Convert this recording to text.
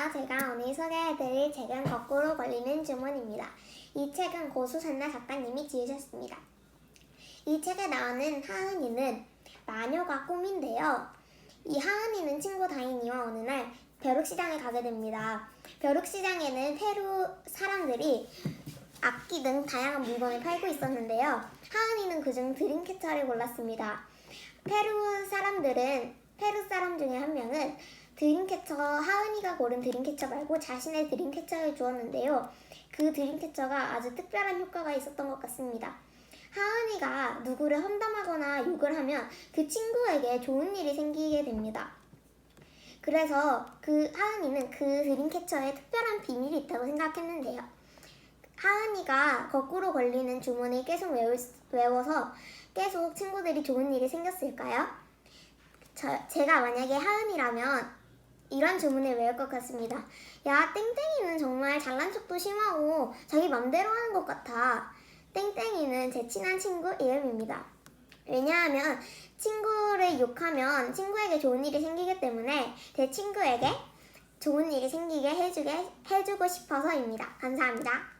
안녕하세요. 제가 오늘 소개해드릴 책은 거꾸로 걸리는 주문입니다. 이 책은 고수산나 작가님이 지으셨습니다. 이 책에 나오는 하은이는 마녀가 꿈인데요. 이 하은이는 친구 다인이와 어느 날 벼룩시장에 가게 됩니다. 벼룩시장에는 페루 사람들이 악기 등 다양한 물건을 팔고 있었는데요. 하은이는 그중 드림캐쳐를 골랐습니다. 페루 사람들은 페루 사람 중에 한 명은 드림캐쳐 하은이가 고른 드림캐쳐 말고 자신의 드림캐쳐를 주었는데요. 그 드림캐쳐가 아주 특별한 효과가 있었던 것 같습니다. 하은이가 누구를 험담하거나 욕을 하면 그 친구에게 좋은 일이 생기게 됩니다. 그래서 그 하은이는 그 드림캐쳐에 특별한 비밀이 있다고 생각했는데요. 하은이가 거꾸로 걸리는 주문을 계속 외울, 외워서 계속 친구들이 좋은 일이 생겼을까요? 저, 제가 만약에 하은이라면 이런 주문을 외울 것 같습니다. 야, 땡땡이는 정말 잘난 척도 심하고 자기 맘대로 하는 것 같아. 땡땡이는 제 친한 친구 이름입니다. 왜냐하면 친구를 욕하면 친구에게 좋은 일이 생기기 때문에 제 친구에게 좋은 일이 생기게 해주게, 해주고 싶어서입니다. 감사합니다.